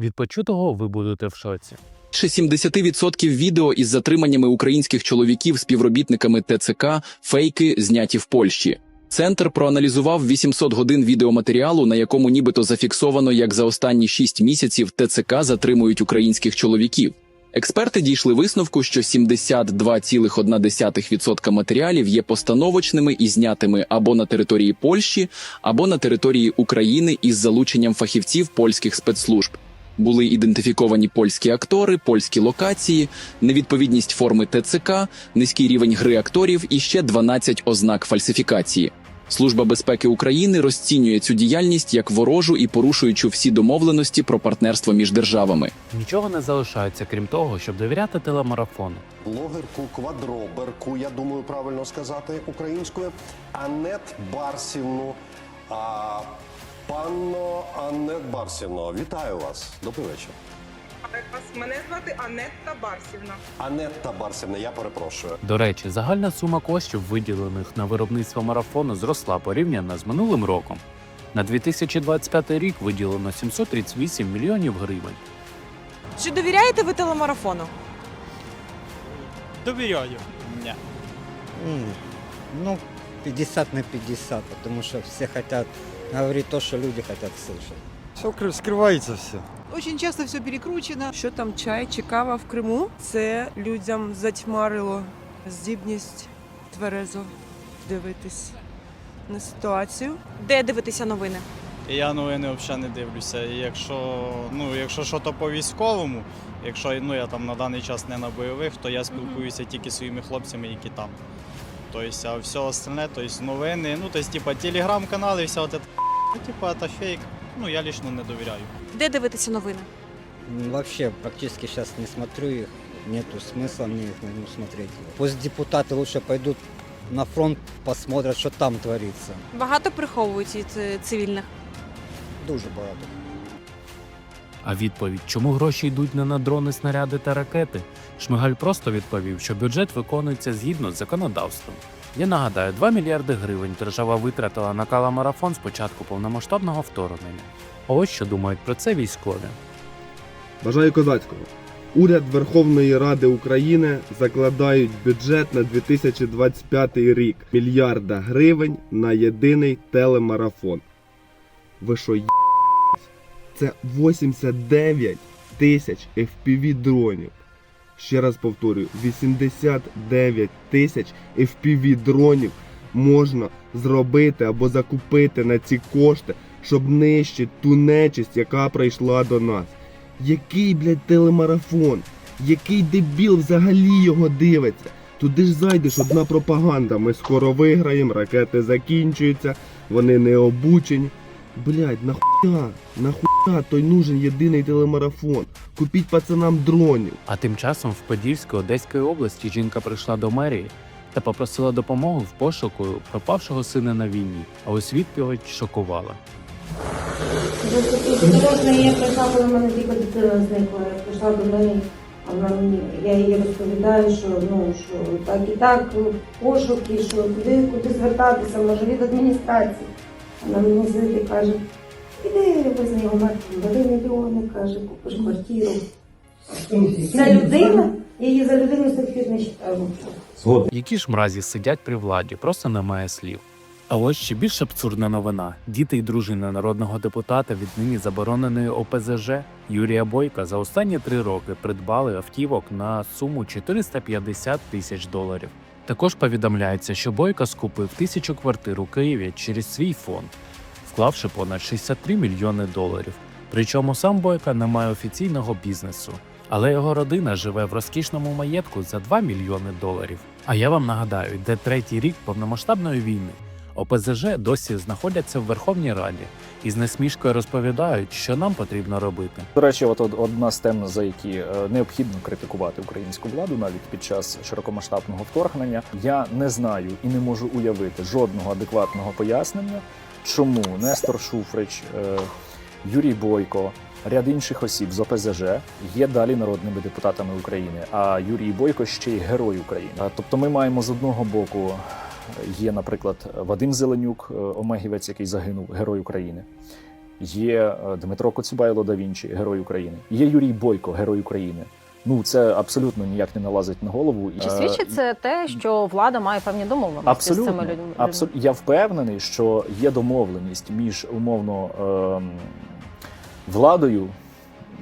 Від почутого ви будете в шоці. Більше 70% відео із затриманнями українських чоловіків співробітниками ТЦК фейки зняті в Польщі. Центр проаналізував 800 годин відеоматеріалу, на якому нібито зафіксовано, як за останні 6 місяців ТЦК затримують українських чоловіків. Експерти дійшли висновку, що 72,1% матеріалів є постановочними і знятими або на території Польщі, або на території України із залученням фахівців польських спецслужб. Були ідентифіковані польські актори, польські локації, невідповідність форми ТЦК, низький рівень гри акторів і ще 12 ознак фальсифікації. Служба безпеки України розцінює цю діяльність як ворожу і порушуючу всі домовленості про партнерство між державами. Нічого не залишається, крім того, щоб довіряти телемарафону. блогерку квадроберку, я думаю, правильно сказати українською, Анет Барсівну. А, панно Анет Барсівно, вітаю вас. Добрий вечір. Мене звати Анетта Барсівна. Анетта Барсівна, я перепрошую. До речі, загальна сума коштів, виділених на виробництво марафону, зросла порівняно з минулим роком. На 2025 рік виділено 738 мільйонів гривень. Чи довіряєте ви телемарафону? Довіряю. Ні. Ну, 50 на 50, потому что все хотят говорить то, что люди хотят слышать. Все скривається все. Очень часто все перекручено. Що там чай чи кава в Криму? Це людям затьмарило здібність тверезо дивитись на ситуацію. Де дивитися новини? Я новини взагалі не дивлюся. І якщо ну, якщо що то по військовому, якщо ну, я там на даний час не на бойових, то я спілкуюся тільки зі своїми хлопцями, які там. Тобто, а все остальне, тобто новини, ну, тобто, типа, телеграм-канали, вся от це, ну, типа, це фейк. Ну, я лично не довіряю. Де дивитися новини? Вообще практически сейчас не смотрю их, нету смысла мне их ну, смотреть. Пусть депутаты лучше пойдут на фронт, посмотрят, что там творится. Багато приховують від е, цивільних. Дуже багато. А відповідь, чому гроші йдуть не на дрони, снаряди та ракети? Шмигаль просто відповів, що бюджет виконується згідно з законодавством. Я нагадаю, 2 мільярди гривень держава витратила на каламарафон з початку повномасштабного вторгнення. А ось що думають про це військові. Бажаю козацького. Уряд Верховної Ради України закладають бюджет на 2025 рік мільярда гривень на єдиний телемарафон. Ви що, є***сь? Це 89 тисяч FPV дронів. Ще раз повторюю, 89 тисяч FPV дронів можна зробити або закупити на ці кошти, щоб нищити ту нечисть, яка прийшла до нас. Який, блядь, телемарафон? Який дебіл взагалі його дивиться? Туди ж зайдеш одна пропаганда. Ми скоро виграємо, ракети закінчуються, вони не обучені. Блядь, нахуя? Нахуя той нужен єдиний телемарафон? Купіть пацанам дронів. А тим часом в Подільській Одеської області жінка прийшла до мерії та попросила допомоги в пошуку пропавшого сина на війні, а ось відповідь шокувала. Я прийшла, коли в мене тільки дитина зникла. Я прийшла до неї, а вона мені, я їй розповідаю, що ну що так і так, пошуки, що куди, куди звертатися, може від адміністрації. Вона мені звідти і каже, іди його мертвим, бери мільйони, каже, купиш квартиру. Ця людина, я її за людину з тих пір не вважаю. Які ж мразі сидять при владі, просто немає слів. А ось ще більш абсурдна новина: діти й дружина народного депутата віднині забороненої ОПЗЖ Юрія Бойка за останні три роки придбали автівок на суму 450 тисяч доларів. Також повідомляється, що Бойка скупив тисячу квартир у Києві через свій фонд, вклавши понад 63 мільйони доларів. Причому сам Бойка не має офіційного бізнесу, але його родина живе в розкішному маєтку за 2 мільйони доларів. А я вам нагадаю, йде третій рік повномасштабної війни. ОПЗЖ досі знаходяться в Верховній Раді і з насмішкою розповідають, що нам потрібно робити. До речі, от одна з тем, за які е, необхідно критикувати українську владу навіть під час широкомасштабного вторгнення. Я не знаю і не можу уявити жодного адекватного пояснення, чому Нестор Шуфрич, е, Юрій Бойко, ряд інших осіб з ОПЗЖ є далі народними депутатами України. А Юрій Бойко ще й герой України. Тобто, ми маємо з одного боку. Є, наприклад, Вадим Зеленюк, е, омегівець, який загинув, герой України. Є е, Дмитро Коцюбайло да Вінчі, герой України. Є Юрій Бойко, герой України. Ну це абсолютно ніяк не налазить на голову. Чи Е, свідчить це те, що влада має певні домовленості Абсолютно, з цими людьми? абсолютно. Я впевнений, що є домовленість між умовно ем, владою.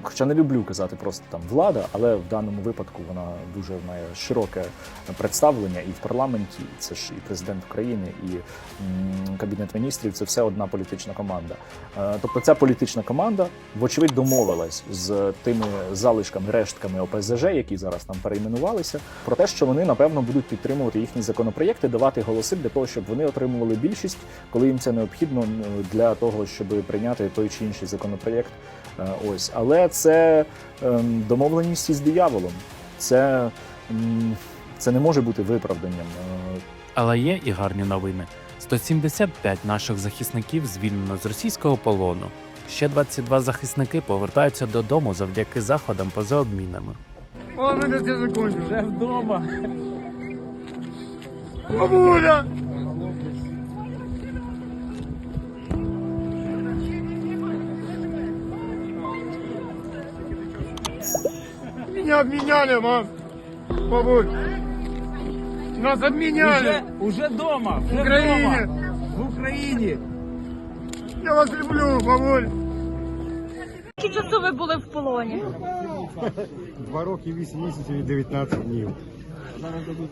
Хоча не люблю казати просто там влада, але в даному випадку вона дуже має широке представлення і в парламенті. Це ж і президент України, і кабінет міністрів. Це все одна політична команда. Е, тобто, ця політична команда, вочевидь, домовилась з тими залишками, рештками ОПЗЖ, які зараз там перейменувалися, про те, що вони напевно будуть підтримувати їхні законопроєкти, давати голоси для того, щоб вони отримували більшість, коли їм це необхідно для того, щоб прийняти той чи інший законопроєкт. Е, Ось, але це ем, домовленість із дияволом. Це, це не може бути виправданням. Е, Але є і гарні новини. 175 наших захисників звільнено з російського полону. Ще 22 захисники повертаються додому завдяки заходам поза обмінами. О, закончу. Вже вдома. Меня обменяли, мам. Бабуль. Нас обменяли. Уже дома. В Украине. В Україні. Я вас люблю, бабуль. Скільки часу ви були в полоні? Два роки, 8 місяців і 19 днів.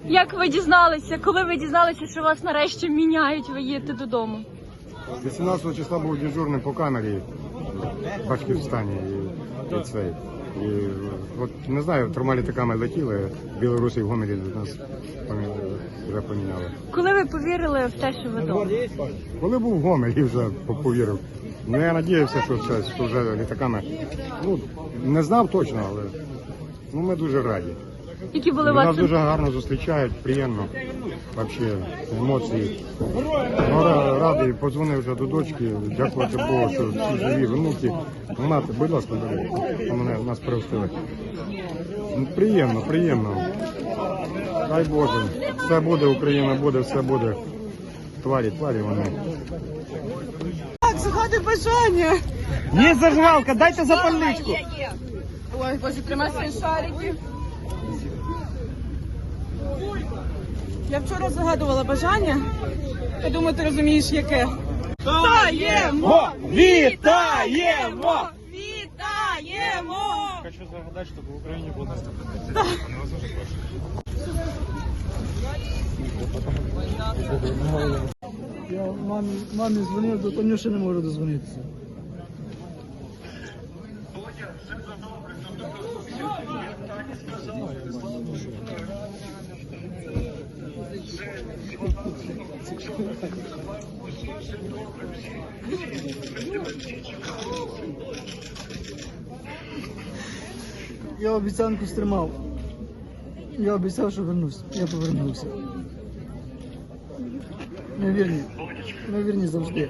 Як ви дізналися? Коли ви дізналися, що вас нарешті міняють, ви їдете додому? 18 числа був дежурним по камері в Башківстані і, і цей. І от не знаю, трьома літаками летіли, білоруси в Гомелі нас вже поміняли. Коли ви повірили в те, що ви вдома? Коли був в Гомелі, вже повірив. Ну я надіявся, що це що вже літаками. Ну не знав точно, але ну ми дуже раді. Які були Нас дуже гарно зустрічають, приємно. Вообще емоції. Ну, радий, подзвонив вже до дочки, дякувати Богу, що всі живі внуки. Вона, будь ласка, мене нас пригостили. Приємно, приємно. Дай Боже, все буде, Україна буде, все буде. Тварі, тварі вони. Так, загадуй бажання. Є зажигалка, дайте запальничку. Ой, Боже, тримай свої шарики. Я вчора загадувала бажання. Я думаю, ти розумієш, яке. Вітаємо! Вітаємо! Вітаємо! Хочу загадати, щоб в Україні було Я мамі, мамі дзвонив, до Танюші не можу дозвонитися. Я обіцянку стримав. Я обіцяв, що вернусь. Я повернувся. Ми вірні. Ми вірні завжди.